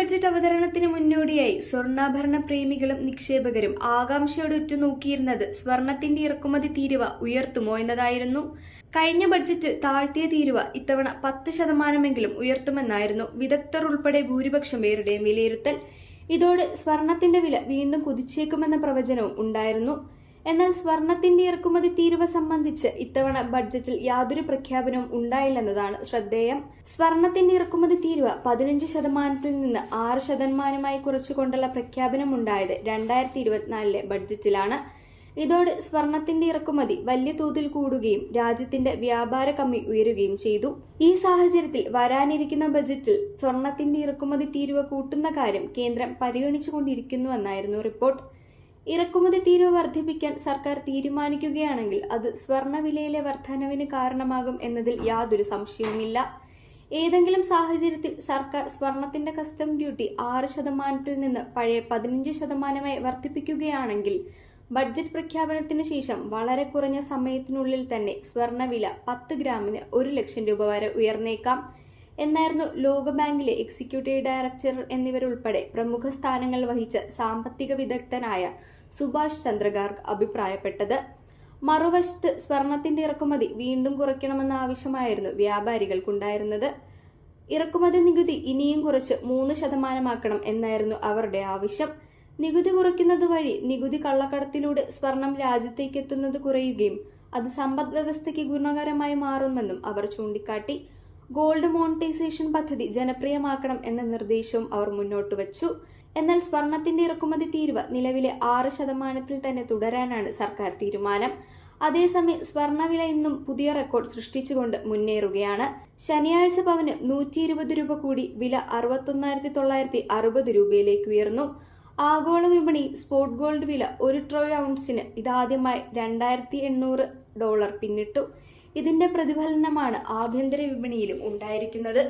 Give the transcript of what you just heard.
Budget അവതരണത്തിന് മുന്നോടിയായി സ്വർണാഭരണ പ്രേമികളും നിക്ഷേപകരും ആകാംക്ഷയോടെ ഉറ്റുനോക്കിയിരുന്നത് സ്വർണത്തിന്റെ ഇറക്കുമതി തീരുവ ഉയർത്തുമോ എന്നതായിരുന്നു. കഴിഞ്ഞ ബഡ്ജറ്റ് താഴ്ത്തിയ തീരുവ ഇത്തവണ പത്ത് ശതമാനമെങ്കിലും ഉയർത്തുമെന്നായിരുന്നു വിദഗ്ധർ ഉൾപ്പെടെ ഭൂരിപക്ഷം പേരുടെയും വിലയിരുത്തൽ. ഇതോടെ സ്വർണത്തിന്റെ വില വീണ്ടും കുതിച്ചേക്കുമെന്ന പ്രവചനവും ഉണ്ടായിരുന്നു. എന്നാൽ സ്വർണത്തിന്റെ ഇറക്കുമതി തീരുവ സംബന്ധിച്ച് ഇത്തവണ ബഡ്ജറ്റിൽ യാതൊരു പ്രഖ്യാപനവും ഉണ്ടായില്ലെന്നതാണ് ശ്രദ്ധേയം. സ്വർണത്തിന്റെ ഇറക്കുമതി തീരുവ പതിനഞ്ച് ശതമാനത്തിൽ നിന്ന് ആറ് ശതമാനമായി കുറച്ചുകൊണ്ടുള്ള പ്രഖ്യാപനമുണ്ടായത് രണ്ടായിരത്തി ഇരുപത്തിനാലിലെ ബഡ്ജറ്റിലാണ്. ഇതോടെ സ്വർണത്തിന്റെ ഇറക്കുമതി വലിയ തോതിൽ കൂടുകയും രാജ്യത്തിന്റെ വ്യാപാര കമ്മി ഉയരുകയും ചെയ്തു. ഈ സാഹചര്യത്തിൽ വരാനിരിക്കുന്ന ബജറ്റിൽ സ്വർണത്തിന്റെ ഇറക്കുമതി തീരുവ കൂട്ടുന്ന കാര്യം കേന്ദ്രം പരിഗണിച്ചുകൊണ്ടിരിക്കുന്നുവെന്നായിരുന്നു റിപ്പോർട്ട്. ഇറക്കുമതി തീരുവ വർദ്ധിപ്പിക്കാൻ സർക്കാർ തീരുമാനിക്കുകയാണെങ്കിൽ അത് സ്വർണവിലയിലെ വർധനവിന് കാരണമാകും എന്നതിൽ യാതൊരു സംശയവുമില്ല. ഏതെങ്കിലും സാഹചര്യത്തിൽ സർക്കാർ സ്വർണത്തിന്റെ കസ്റ്റം ഡ്യൂട്ടി ആറ് ശതമാനത്തിൽ നിന്ന് പഴയ പതിനഞ്ച് ശതമാനമായി വർദ്ധിപ്പിക്കുകയാണെങ്കിൽ ബഡ്ജറ്റ് പ്രഖ്യാപനത്തിന് ശേഷം വളരെ കുറഞ്ഞ സമയത്തിനുള്ളിൽ തന്നെ സ്വർണവില പത്ത് ഗ്രാമിന് ഒരു ലക്ഷം രൂപ വരെ ഉയർന്നേക്കാം. എന്നായിരുന്നു ലോകബാങ്കിലെ എക്സിക്യൂട്ടീവ് ഡയറക്ടർ എന്നിവരുൾപ്പെടെ പ്രമുഖ സ്ഥാനങ്ങൾ വഹിച്ച സാമ്പത്തിക വിദഗ്ധനായ സുഭാഷ് ചന്ദ്രഗാർഗ് അഭിപ്രായപ്പെട്ടത്. മറുവശത്ത് സ്വർണത്തിന്റെ ഇറക്കുമതി വീണ്ടും കുറയ്ക്കണമെന്ന ആവശ്യമായിരുന്നു വ്യാപാരികൾക്കുണ്ടായിരുന്നത്. ഇറക്കുമതി നികുതി ഇനിയും കുറച്ച് മൂന്ന് ശതമാനമാക്കണം എന്നായിരുന്നു അവരുടെ ആവശ്യം. നികുതി കുറയ്ക്കുന്നത് വഴി നികുതി കള്ളക്കടത്തിലൂടെ സ്വർണം രാജ്യത്തേക്ക് എത്തുന്നത് കുറയുകയും അത് സമ്പദ് വ്യവസ്ഥയ്ക്ക് ഗുണകരമായി മാറുമെന്നും അവർ ചൂണ്ടിക്കാട്ടി. ഗോൾഡ് മോണിറ്റൈസേഷൻ പദ്ധതി ജനപ്രിയമാക്കണം എന്ന നിർദ്ദേശവും അവർ മുന്നോട്ട് വച്ചു. എന്നാൽ സ്വർണത്തിന്റെ ഇറക്കുമതി തീരുവ നിലവിലെ ആറ് ശതമാനത്തിൽ തന്നെ തുടരാനാണ് സർക്കാർ തീരുമാനം. അതേസമയം സ്വർണവില ഇന്നും പുതിയ റെക്കോർഡ് സൃഷ്ടിച്ചുകൊണ്ട് മുന്നേറുകയാണ്. ശനിയാഴ്ച പവന് നൂറ്റി ഇരുപത് രൂപ കൂടി വില അറുപത്തൊന്നായിരത്തി തൊള്ളായിരത്തി അറുപത് രൂപയിലേക്ക് ഉയർന്നു. ആഗോള വിപണി സ്പോട്ട് ഗോൾഡ് വില ഒരു ട്രോയ് ഔൺസിന് ഇതാദ്യമായി രണ്ടായിരത്തി എണ്ണൂറ് ഡോളർ പിന്നിട്ടു. ഇതിന്റെ പ്രതിഫലനമാണ് ആഭ്യന്തര വിപണിയിലും ഉണ്ടായിരിക്കുന്നത്.